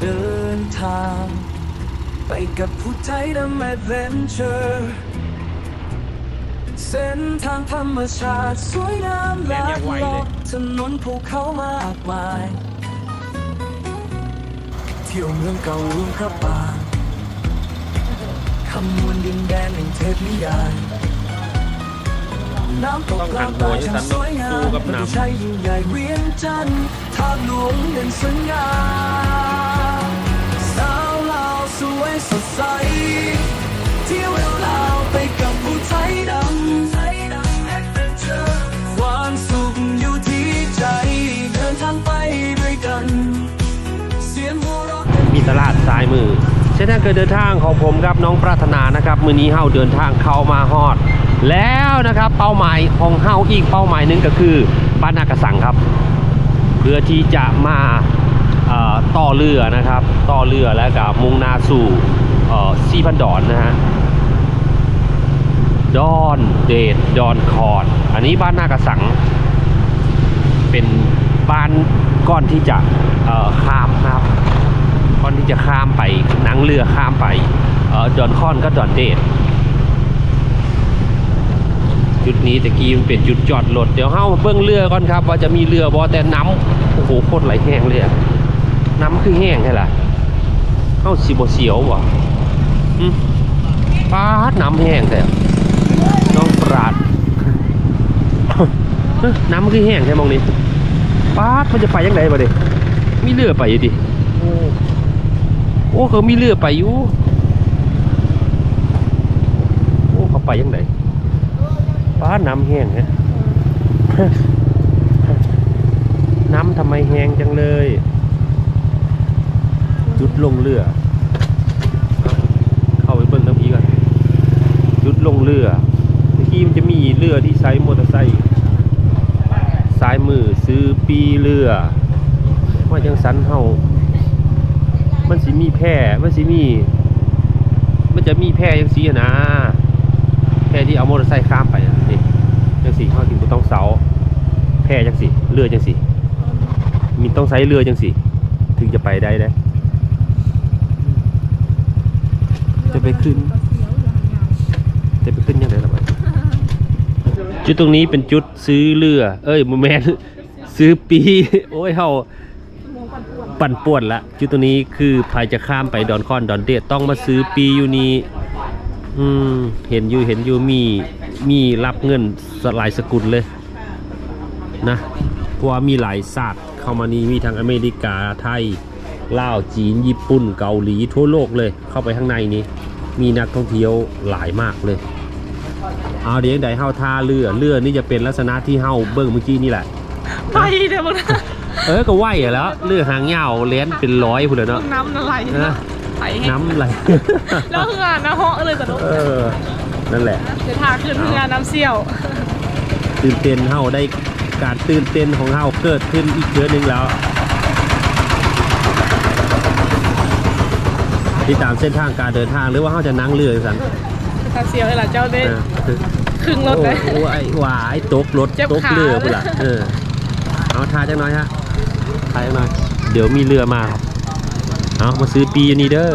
เดินทาง ไปกับผู้ไทยดำแอดเวนเจอร์เส้นทางธรรมชาติสวยงามหลากหลายถนนภูเขามากมาย เที่ยวเมืองเก่าหลวงพระบางคำนวณดินแดนแห่งเทพนิยายน้ำตกกลางป่าช่างสวยงามมันใช่ยิ่งใหญ่เวียงจันทร์ทางหลวงเด่นสง่าส ตลาดซ้ายมือเส้นทางการเดินทางของผมครับน้องปรารถนานะครับมือนี้เฮาเดินทางเข้ามาฮอด แล้วนะครับเป้าหมายของเฮาอีกเป้าหมายหนึ่งก็คือบ้านนากระสังครับ เพื่อที่จะมาต่อเรือนะครับ ต่อเรือแล้วกับมุ่งหนาสู่ซีพันดอนนะฮะดอนเดดดอนคอร์ดอันนี้บ้านนากระสัง เป็นบ้านก่อนที่จะข้ามนะครับ ที่จะข้ามไปนั่งเรือข้ามไปเออดอนคอนก็ดอนเดดจุดนี้ตะกี้มันเป็นจุดจอดรถเดี๋ยวเฮ้าเบิ้องเรือก่อนครับ ว่าจะมีเรือบอแต่น้ำโอ้โหโคตรไหลแห้งเลยน้ำคือแห้งใช่ล่ะเฮ้าสิบเสียววะปาดน้ำแห้งแต่น้องปราดน้ำคือแห้งใช่มองนี้ปาดมันจะไปยังไงบ่เด็มีเรือไปอยู่ดิโอ้ โอ้เขามีเรือไปอยู่โอ้เขาไปยังไงป้าน้ำแห้งฮะน้ำทำไมแห้งจังเลย จุดลงเรือ เข้าไปเบิ่งน้พีก่อนจุดลงเรือเมื่อกี้มันจะมีเรือที่ใช้มอเตอร์ไซค์ซ้ายมือซื้อปีเรือว่าจังสันเฮา มันสิมีแพร่มันสิมี มันจะมีแพร่ยังสีนะแพร่ที่เอามอเตอร์ไซค์ข้ามไปอะนี่จังสีเขาถึงต้องเสา แพร่จังสีเรือจังสีมีต้องใช้เรือจังสีถึงจะไปได้เด้จะไปขึ้น จะไปขึ้นยังไงล่ะวะจุดตรงนี้เป็นจุดซื้อเรือ เอ้ยโมแมนซื้อปี โอ้ยเฮา ปั่นป่วนละจุดตรงนี้คือใครจะข้ามไปดอนคอนดอนเดดต้องมาซื้อปีอยู่นี้อืมเห็นอยู่เห็นอยู่มีมีรับเงินสลายสกุลเลยนะเพราะว่ามีหลายศาสตร์เข้ามานี้มีทั้งอเมริกาไทยลาวจีน ญี่ปุ่นเกาหลีทั่วโลกเลยเข้าไปข้างในนี้ มีนักท่องเที่ยวหลายมากเลย เอาเดี๋ยวใดเฮาท่าเรือเรือนี่จะเป็นลักษณะที่เฮาเบิ่งเมื่อกี้นี่แหละไปเดี๋ยวมึงนะ เออก็ไหวอะแล้วเรือหางยาวเลนเป็นร้อยพุ่นเลยเนาะน้ำอะไรนะไปให้น้ำไหลแล้วคืองานนะเหาะเลยแต่ลูกเออนั่นแหละเดี๋ยวทาขึ้นคืองานน้ำเซี่ยวตื่นเต้นเฮาได้การตื่นเต้นของเฮาเกิดขึ้นอีกเดือนหนึ่งแล้วติดตามเส้นทางการเดินทางหรือว่าเฮาจะนั่งเรือสันน้ำเซี่ยวไอ้หล่ะเจ้าได้เออครึ่งรถเลยโอ้ไอ้หวายตกรถเจ็บตกขาเรือพุ่นล่ะเออเอาทาจังน้อยฮะ ทาจังน้อย เดี๋ยวมีเรือมาครับ เอามาซื้อปีอันนี้เด้อ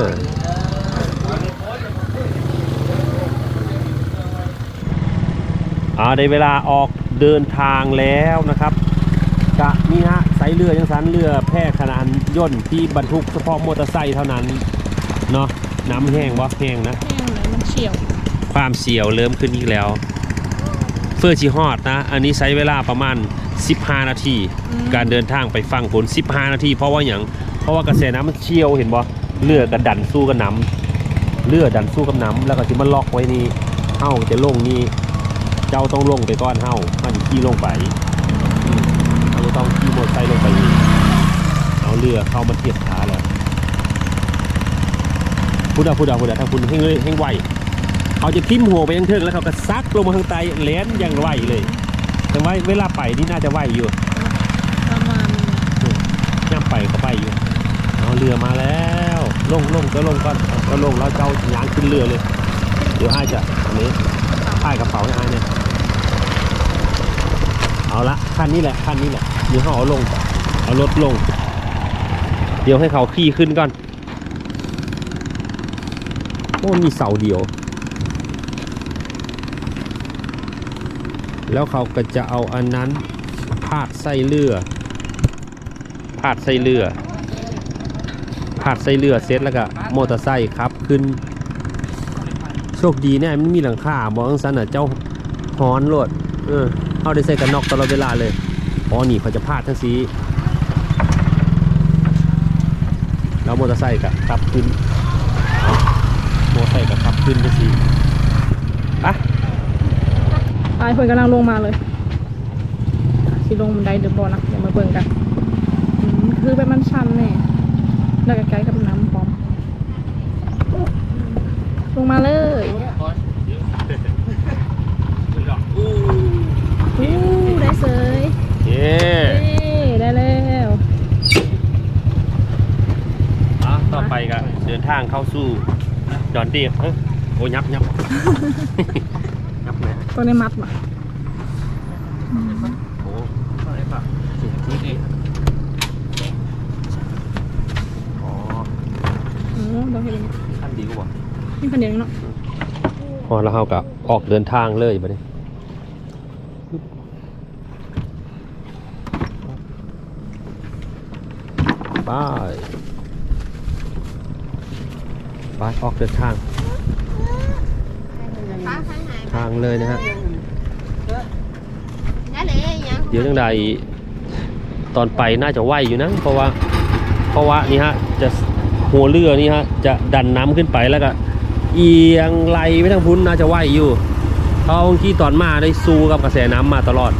อ่าได้เวลาออกเดินทางแล้วนะครับกะนี่ฮะไซเรือยังสันเรือแพร่ขนาดย่นต์ที่บรรทุกเฉพาะมอเตอร์ไซค์เท่านั้นเนาะน้ำแห้งวะแห้งนะมันเฉียว ความเสียวเริ่มขึ้นอีกแล้ว เฟอร์ชิฮอดนะ อันนี้ใช้เวลาประมาณ 15 นาที การเดินทางไปฝั่งผล 15 นาที เพราะว่าอย่างเพราะว่ากระแสน้ำมันเชี่ยวเห็นบ่เรือกระดันสู้กับน้ำเรือดันสู้กับน้ำแล้วก็ที่มันล็อกไว้นี่เฮ้าจะลงนี่เจ้าต้องลงไปก้อนเฮ้ามันขี่ลงไปอืมเราจะต้องขี่มอเตอร์ไซค์ลงไปนี่เอาเรือเข้ามาเทียบขาแล้วพูดเอาพูดเอาพูดเอาถ้าคุณเฮงเลยเฮงไวเขาจะทิ่มหัวไปยังเทิงแล้วเขาก็ซักลงมาข้างใต้แหลนอย่างไหวเลย แต่ว่าเวลาไปนี่น่าจะไหวอยู่ประมาณย่ำไปก็ไปอยู่เอาเรือมาแล้วลงลงก็ลงก่อนเอาก็ลงแล้วเจ้าย้างขึ้นเรือเลย เดี๋ยวอ้ายจะอันนี้อ้ายกระเป๋าให้อ้ายเนี่ยเอาละคันนี้แหละคันนี้แหละเดี๋ยวเขาเอาลงเอารถลง เดี๋ยวให้เขาขี่ขึ้นก่อนโอ้มีเสาเดียว แล้วเขาก็จะเอาอันนั้นพาดไส้เรือพาดไส้เรือพาดไส้เรือเสร็จแล้วก็มอเตอร์ไซค์ครับขึ้น โชคดีแน่มันมีหลังคาบอกอังสันอะเจ้าฮอนโลดเออเอาได้ใส่กันนอกตลอดเวลาเลยอ๋อนี่เขาจะพาดทั้งสีแล้วมอเตอร์ไซค์ก็ขับขึ้นมอเตอร์ไซค์ก็ขับขึ้นทั้งสีไป ตายเพิ่นกำลังลงมาเลยสิลงบันไดเดอะบอลนะเดี๋ยวมาเบิ่งกันอืมคือแบบมันชันแน่แล้วก็ใกล้กับน้ำพร้อม ลงมาเลยอู้ได้เสยเย้เย้ได้แล้วอะต่อไปก็เดินทางเข้าสู่ดอนเดียเอ้ยโอ้ยยับยับยับเลย ตัวนี้มัดมาโอ้อะไรปะชุดนี้อ๋ออืมเราเห็นขั้นดีกว่านี่คันเดียวเนาะพอแล้วเราก็ออกเดินทางเลยบัดนี้ไปไปออกเดินทาง ทางเลยนะฮะ เดี๋ยวจังใดตอนไปน่าจะไหวอยู่นะ เพราะว่าเพราะว่านี่ฮะจะหัวเรือนี่ฮะจะดันน้ำขึ้นไปแล้วก็เอียงไหลไปทางพุ้นน่าจะไหวอยู่เพราะบางทีตอนมาได้สู้กับกระแสน้ำมาตลอด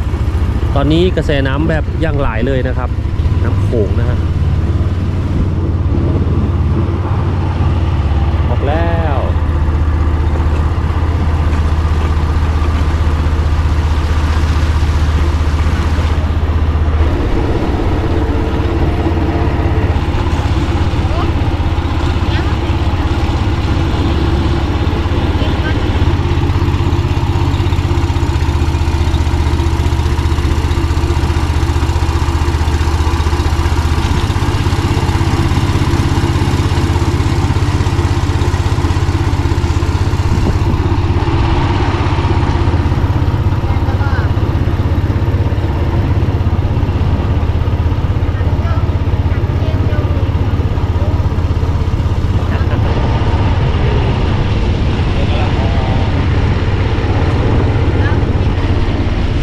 ตอนนี้กระแสน้ำแบบย่างหลายเลยนะครับ น้ำโขงนะฮะออกแล้ว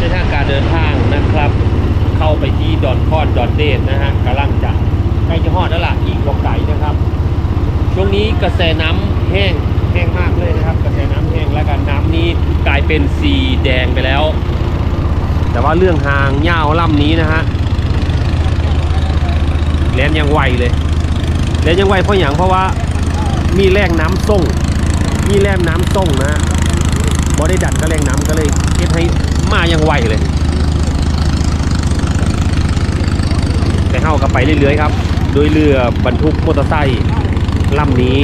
เส้นทางการเดินทางนะครับ เข้าไปที่ดอนคอนดอนเดนนะฮะกำลังจะใกล้จะฮอดแล้วล่ะอีก บอกไก่นะครับ ช่วงนี้กระแสน้ำแห้งแห้งมากเลยนะครับ กระแสน้ำแห้งแล้วกันน้ำนี้กลายเป็นสีแดงไปแล้ว แต่ว่าเรื่องหางยาวลำนี้นะฮะแลนยังไวเลยแลนยังไวเพราะอย่างเพราะว่ามีแรงน้ำส่งมีแรงน้ำส่งนะบอได้ดันก็แรงน้ำก็เลยเก็บให้มาอย่างไวเลยแต่เข้ากับไปเรื่อยๆครับ โดยเรือบรรทุกมอเตอร์ไซค์ลำนี้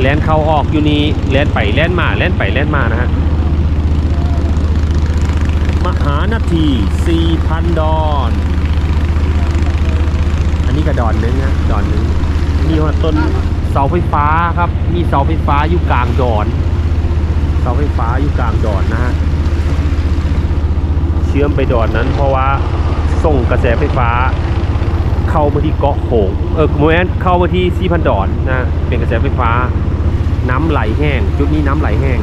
แล่นเข้าออกอยู่นี้แล่นไปแล่นมาแล่นไปแล่นมานะฮะมหานาที4,000 ดอน อันนี้ก็ดอนหนึงนะดอนหนึงมีว่าต้นเสาไฟฟ้าครับ มีเสาไฟฟ้าอยู่กลางดอน เสาไฟฟ้าอยู่กลางดอนนะฮะ เชื่อมไปดอนนั้นเพราะว่าส่งกระแสไฟฟ้า เข้ามาที่เกาะโขงเออโมแอนเข้ามาที่ซีพันดอนนะเป็นกระแสไฟฟ้า น้ำไหลแห้ง จุดนี้น้ำไหลแห้ง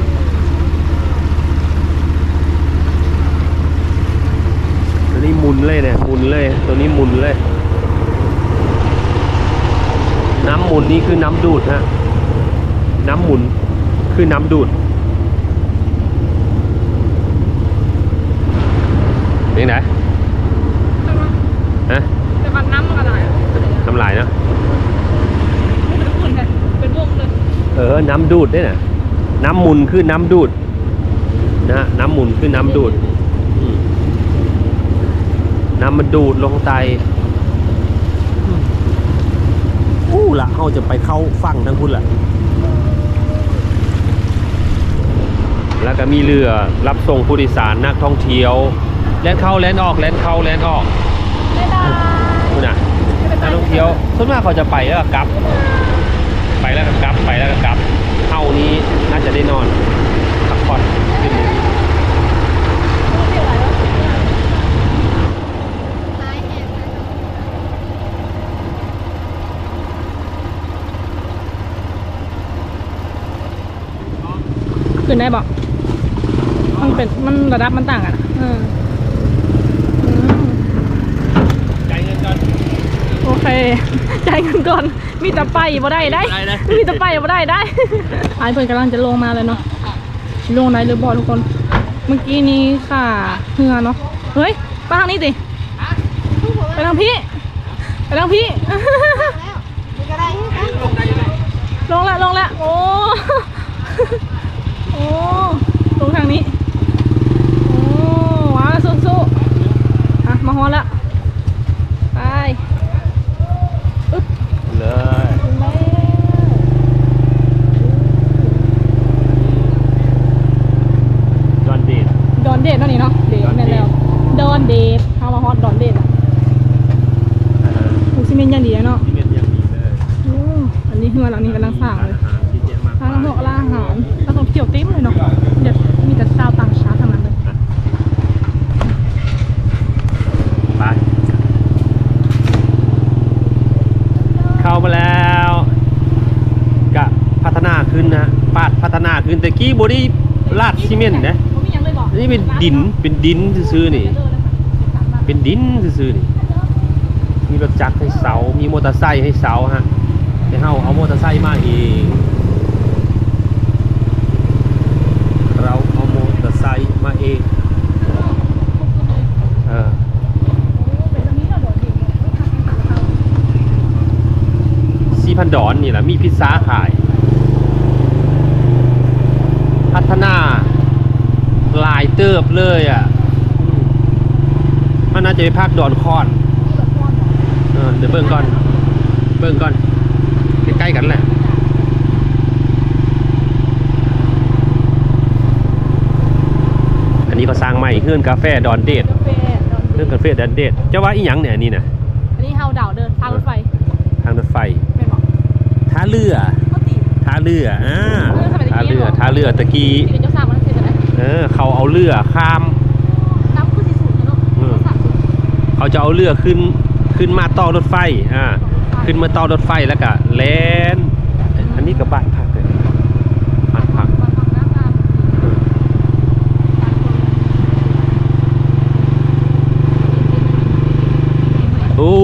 ตัวนี้หมุนเลยเนี่ยหมุนเลยตัวนี้หมุนเลย น้ำหมุนนี่คือน้ำดูดฮะน้ำหมุนคือน้ำดูดเป็นไง แต่ว่า ฮะ แต่ว่าน้ำมันกระไร ทำลายเนาะเป็นเป็นวงเลยเออ น้ำดูดด้วยนะน้ำหมุนคือน้ำดูดนะฮะน้ำหมุนคือน้ำดูดอืมน้ำมันดูดลงใต้อืมอู้ละเขาจะไปเข้าฝั่งทั้งพุ่นละแล้วก็มีเรือรับส่งผู้โดยสารนักท่องเที่ยวแล่นเข้าแล่นออกแล่นเข้าแล่นออก ได้ได้ นู่นน่ะ ไม่เป็นไร องเที่ยวส่วนมากเขาจะไปแล้วก็กลับ ไปแล้วก็กลับไปแล้วก็กลับเท่านี้น่าจะได้นอนพักผ่อนคืนนึงขึ้นได้บอกมันเป็นมันระดับมันต่างกันอะเอออืม ใจเงินก่อน โอ เคจ่ายเงินก่อน มีแต่ไปบ่ได้ได้ได้ได้ มีแต่ไปบ่ได้ได้ไอ้เพื่อนกำลังจะลงมาเลยเนาะ ลงได้หรือบ่ทุกคน เมื่อกี้นี้ค่ะเหือเนาะ เฮ้ยไปทางนี้สิไปทางพี่ ไปทางพี่ ลงละลงละโอ้ โอ้ลงทางนี้ โอ้ว้าวสู้สู้ๆอะมาฮอนละไปอึ๊บ เลย ถึงแล้ว จอนเดด ดอน เดทเนาะนี่เนาะเดทแม่นแล้วดอนเดทเข้ามาฮอตดอนเดทอะหูซีเมนต์อยังดีอะเนาะที่เม็ดยังมีเลยโอ้อันนี้เฮือหลังนี้กำลังสร้างเลยอาหารที่เยอะมากทางพวกร้านอาหารแล้วก็เที่ยวเต็มเลยเนาะเดี๋ยวมีแต่ชาวต่างชาติทั้งนั้นเลยไปเข้ามาแล้วกะพัฒนาขึ้นนะปาดพัฒนาขึ้นแต่กี้บอดี้ลาดซีเมนต์นะ นี่เป็นดินเป็นดินซื่อๆนี่ เป็นดินซื่อๆนี่ มีรถจักรให้เสา มีมอเตอร์ไซค์ให้เสาฮะแต่เฮาเอามอเตอร์ไซค์มาเองเราเอามอเตอร์ไซค์มาเองเออสี่พันดอนนี่แหละมีพิซซ่าขาย พัฒนา ลายเติบเลยอะอืมมันน่าจะไปภาคดอนคอนเออเดี๋ยวเบิ่งก่อน เบิ่งก่อนใกล้ๆกันแหละอันนี้ก็สร้างใหม่เฮือนกาแฟดอนเดดกาแฟดอนเฮือนกาแฟดอนเดดจะว่าอีหยังเนี่ยอันนี้นะอันนี้เฮาดาวเดินทางรถไฟ ทางรถไฟไม่บอกท่าเรือเขาตีท่าเรืออ่าเออสมัยตะกี้ท่าเรือเหรอท่าเรือตะกี้ที่ เจ้าสร้างมันเสร็จแล้วนะเออ เขาเอาเรือข้าม น้ำขึ้นที่สูงเนาะอืมสามสิบเขาจะเอาเรือขึ้นขึ้นมาต่อรถไฟอ่าขึ้นมาต่อรถไฟแล้วก็แล่นอันนี้ก็บ้านพักเลยบ้านพักวันพักน้ำงามโอ้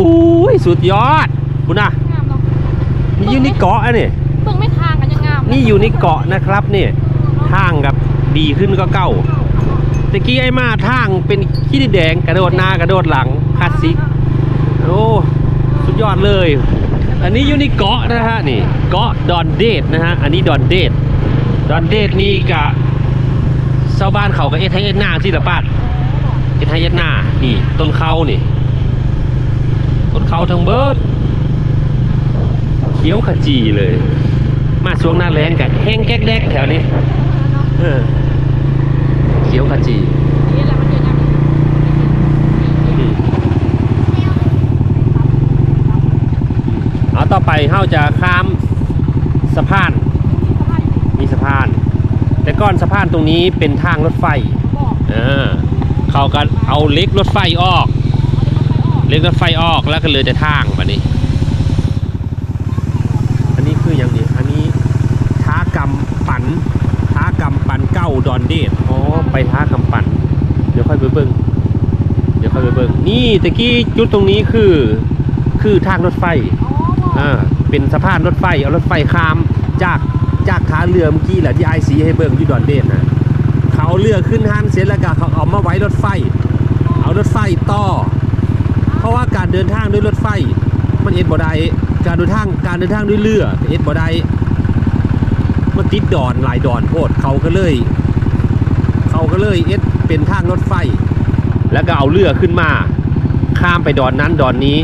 ยสุดยอดบุญนะงามเนาะนี่อยู่ในเกาะอะนี่เบิ่งไม่ทางกันยังงามนี่อยู่ในเกาะนะครับนี่ทางกับ ดีขึ้นก็เก่าตะกี้ไอ้มาทางเป็นขี้ดินแดงกระโดดหน้ากระโดดหลังคลาสสิกโอ้สุดยอดเลย อันนี้อยู่ในเกาะนะฮะนี่เกาะดอนเดดนะฮะอันนี้ดอนเดดดอนเดดนี่กะชาวบ้านเขาก็เอ็ดให้เอ็ดหน้าสิละป้าดเอ็ดให้เอ็ดหน้านี่ต้นเขานี่ต้นเขาทั้งเบิดเขียวขจีเลย มาช่วงหน้าแรงกันแห้งแก๊กแดกแถวนี้ เออเขียวขจีนี่แหละจังอืมเอาต่อไปเฮาจะข้ามสะพาน มีสะพาน แต่ก้อนสะพานตรงนี้เป็นทางรถไฟบออเขาก็เอาเล็กรถไฟออก เล็กรถไฟออกแล้วก็เลือแต่ทางแบบนี้นี้คืออย่างนี้ อันนี้ท้ากำปั่นท้ากำปั่นเก้า ดอนเดดอ๋อไปท้ากำปั่น เดี๋ยวค่อยไปเบิ้งเดี๋ยวค่อยไปเบิ้งนี่ตะกี้จุดตรงนี้คือ คือทางรถไฟอ๋อบอกอ่าเป็นสะพานรถไฟเอารถไฟข้ามจากจากท่าเรือเมื่อกี้แหละที่ไอซีให้เบิ่งอยู่ดอนเดนนะเขาเอาเรือขึ้นห้างเสร็จแล้วก็เขาเอามาไว้รถไฟ เอารถไฟต่อ เพราะว่าการเดินทางด้วยรถไฟ มันเอ็ดบ่ได้การเดินทางการเดินทางด้วยเรือเอ็ดบ่ได้มันติดดอนหลายดอนโพดเขาก็เลยเขา ก็เลยเอ็ดเป็นทางรถไฟ แล้วก็เอาเรือขึ้นมา ข้ามไปดอนนั้นดอนนี้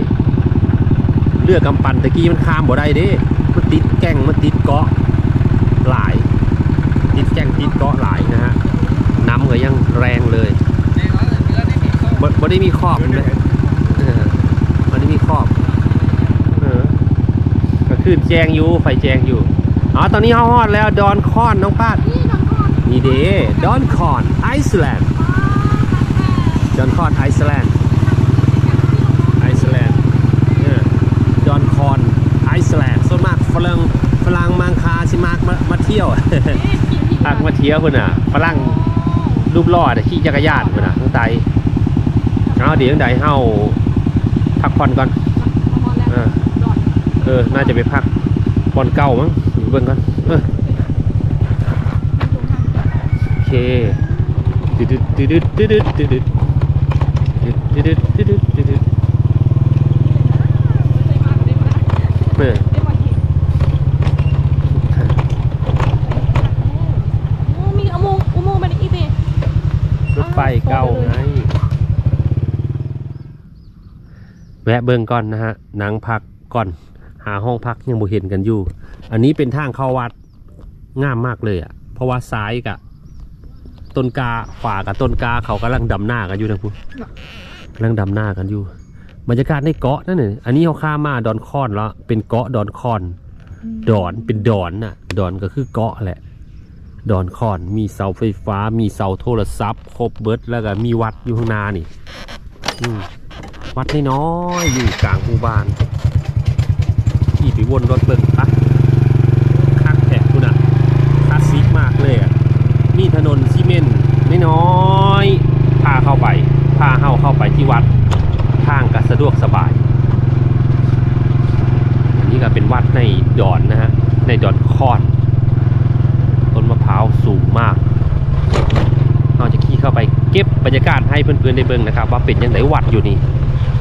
เรือกำปั่นตะกี้มันข้ามบ่ได้เด้มันติดแก่งมันติดเกาะหลาย ติดแก่งติดเกาะหลายนะฮะน้ำก็ยังแรงเลยบ่บ่ได้มีขอบนะเออบ่ได้มีขอบขึ้นแจงอยู่ไฟแจงอยู่อ๋อตอนนี้เขาฮอดแล้วดอนคอนน้องป้า นี่เด้ดอนคอนไอซ์แลนด์ดอนคอนไอซ์แลนด์ไอซ์แลนด์ดอนคอนไอซ์แลนด์ส่วนมากฝรั่งฝรั่งมังคาสิมากมามาเที่ยวอักมาเที่ยวคุณอะฝรั่งรูปหล่อแต่ขี่จักรยานคุณอะทั้งไตเอาเดี๋ยวยังใดเฮาพักผ่อนก่อนเออเออน่าจะไปพักบอนเก่ามั้งเบิ่งก่อน เออโอเคดึดดึดดึดดึดดึดดึดดึดดึดดึดดึดดึดดึดดึดเออมีอุโมงอุโมงค์ไปอีกดิรถไฟเก่าไงแวะเบิ่งก่อนนะฮะหนังพักก่อน หาห้องพักยังบ่เห็นกันอยู่ อันนี้เป็นทางเข้าวัดงามมากเลยอะ เพราะว่าซ้ายกับ ต้นกาขวากับต้นกาเขากำลังดำหน้ากันอยู่นะพูกำลังดำหน้ากันอยู่บรรยากาศในเกาะนั่นน่ะอันนี้เขาข้ามมาดอนคอนแล้วเป็นเกาะดอนคอน ดอนเป็นดอนน่ะ ดอนก็คือเกาะแหละ ดอนคอนมีเสาไฟฟ้า มีเสาโทรศัพท์ ครบเบิดแล้วก็มีวัดอยู่ข้างหน้านี่อืมวัดน้อยๆอยู่กลางหมู่บ้านขี่ไปวนรถเบิ่งปะคักแท็กคุณอะคลาสสิกมากเลยอะมีถนนซีเมนต์ น้อยพาเข้าไปพาเข้าเข้าไปที่วัดทางก็สะดวกสบาย อันนี้ก็เป็นวัดในดอนนะฮะในดอนคอนต้นมะพร้าวสูงมากเราจะขี่เข้าไปเก็บบรรยากาศให้เพื่อนๆได้เบิ่งนะครับ ว่าเป็นยังไงวัดอยู่นี่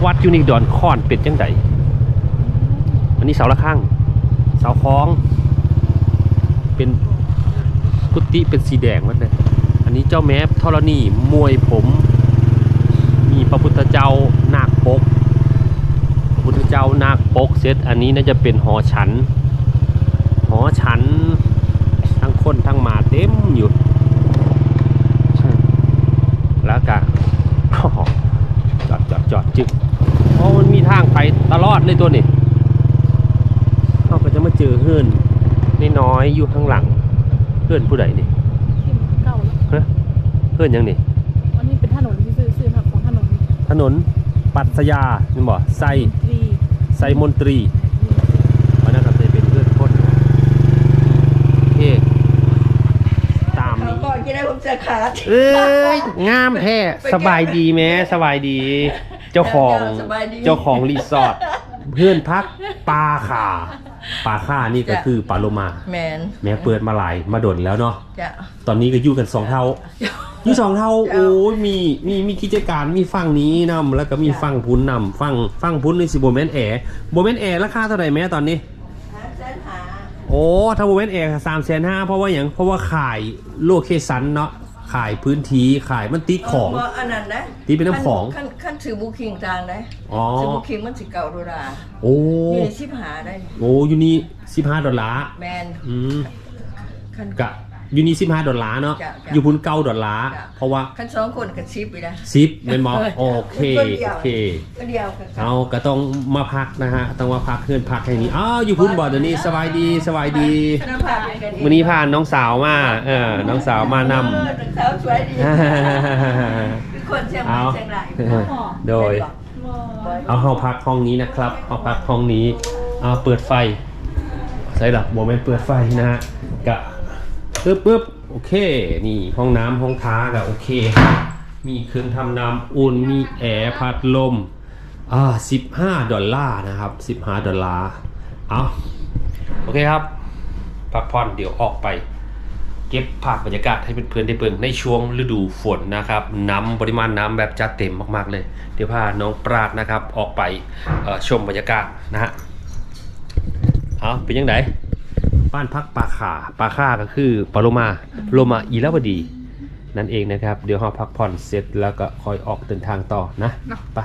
วัดอยู่นี่ดอนคอนเป็นยังไงอันนี้เสาละข้างเสาคล้อง เป็นกุฏิเป็นสีแดงวัดเลย นนี้เจ้าแม้ธรณีมวยผม มีพระพุทธเจ้านาคปก พระพุทธเจ้านาคปกเซตอันนี้น่าจะเป็นหอฉัน หอฉันทั้งคนทั้งมาเต็มอยู่ แล้วก็จอดจอดจอดจึกโอ้มันมีทางไปตลอดเลยตัวนี้เราก็จะมาเจอเฮือนน้อยอยู่ข้างหลังเฮือนผู้ใดนี่ อนหยังนี่วันนี้เป็นถนนที่ซื้อซื้อครับของถนนถนนปัตยานี่บ่ไซตรีไซมนตรีวันนั้นก็จะเป็นเฮือนคนโอเคตามเขานี้ ก่อนจะได้ผมจะขาดเอ้ยงามแท้สบายดีแม้สบายดี เจ้าของสบายดีเจ้าของรีสอร์ทเพื่อนพักปลาขาปลาข่านี่ก็คือปลาโลมา แมนแม้เปิดมาหลายมาดนแล้วเนาะจะตอนนี้ก็อยู่กันสองเท่า อยู่สองเท่าจ้ะโอ้ยมีมีมีกิจการมีฝั่งนี้นำแล้วก็มีจ้ะฝั่งพุ้นนำฝั่งฝั่งพุ้นนี่สิโบเมนแอร์โบเมนแอร์ราคาเท่าไหร่แม่ตอนนี้หาเส้นหาโอ้ถ้าโบเมนแอร์สามแสนห้าเพราะว่าอย่างเพราะว่าขายโลเคชันเนาะขายพื้นที่ขายมันติดของบ่อันนั้นนะตีเป็นน้ำของขั้นขั้นถือบุคิงทางได้อ๋อถือบุคิงมันสิเก่าโดราโอ้อยู่ในชิบหาได้โอ้ยูนี่สิบห้าดอลลาร์แมนอืมขั้นกะ ยูนี่สิบห้าดอลลาร์เนาะ จ้ะจ้ะอยู่พุนเก้าดอลลาร์ จ้ะ เพราะว่าขั้นสองคนกับชิปไปนะ ซิปเป็นมอโอเค คนเดียว โอเค ก็เดียวกันเอาก็ต้องมาพักนะฮะ ต้องมาพักเพื่อนพักแห่งนี้ อ้าวอยู่พุนบ่อเดี๋ยวนี้สบายดีสบายดี น้ำผักกันเองวันนี้พาน้องสาวมา เออ น้องสาวมานเออสาวสวยดีำ เป็นคนเชียงใหม่เอา เชียงรายโดย เอาห้องพักห้องนี้นะครับห้องพักห้องนี้เอาเปิดไฟใส่หลักโมเมนเปิดไฟนะฮะกะ ปึ๊บปึ๊บโอเค นี่ห้องน้ำห้องท้ากะโอเค มีเครื่องทำน้ำอุ่น มีแอร์พัดลม อ่าสิบห้าดอลลาร์นะครับสิบห้าดอลลาร์ เอาโอเคครับ พักผ่อนเดี๋ยวออกไป เก็บภาพบรรยากาศให้เพื่อนๆได้เบิ่งในช่วงฤดูฝนนะครับ น้ำปริมาณน้ำแบบจัดเต็มมากๆเลย เดี๋ยวพาน้องปราดนะครับออกไปชมบรรยากาศนะฮะ เอาเป็นยังไง บ้านพักปลาขาปลาข่าก็คือปลาโลมาโลมาอีลาวดี นั่นเองนะครับ เดี๋ยวเราพักผ่อนเสร็จแล้วก็คอยออกเดินทางต่อนะเนาะไป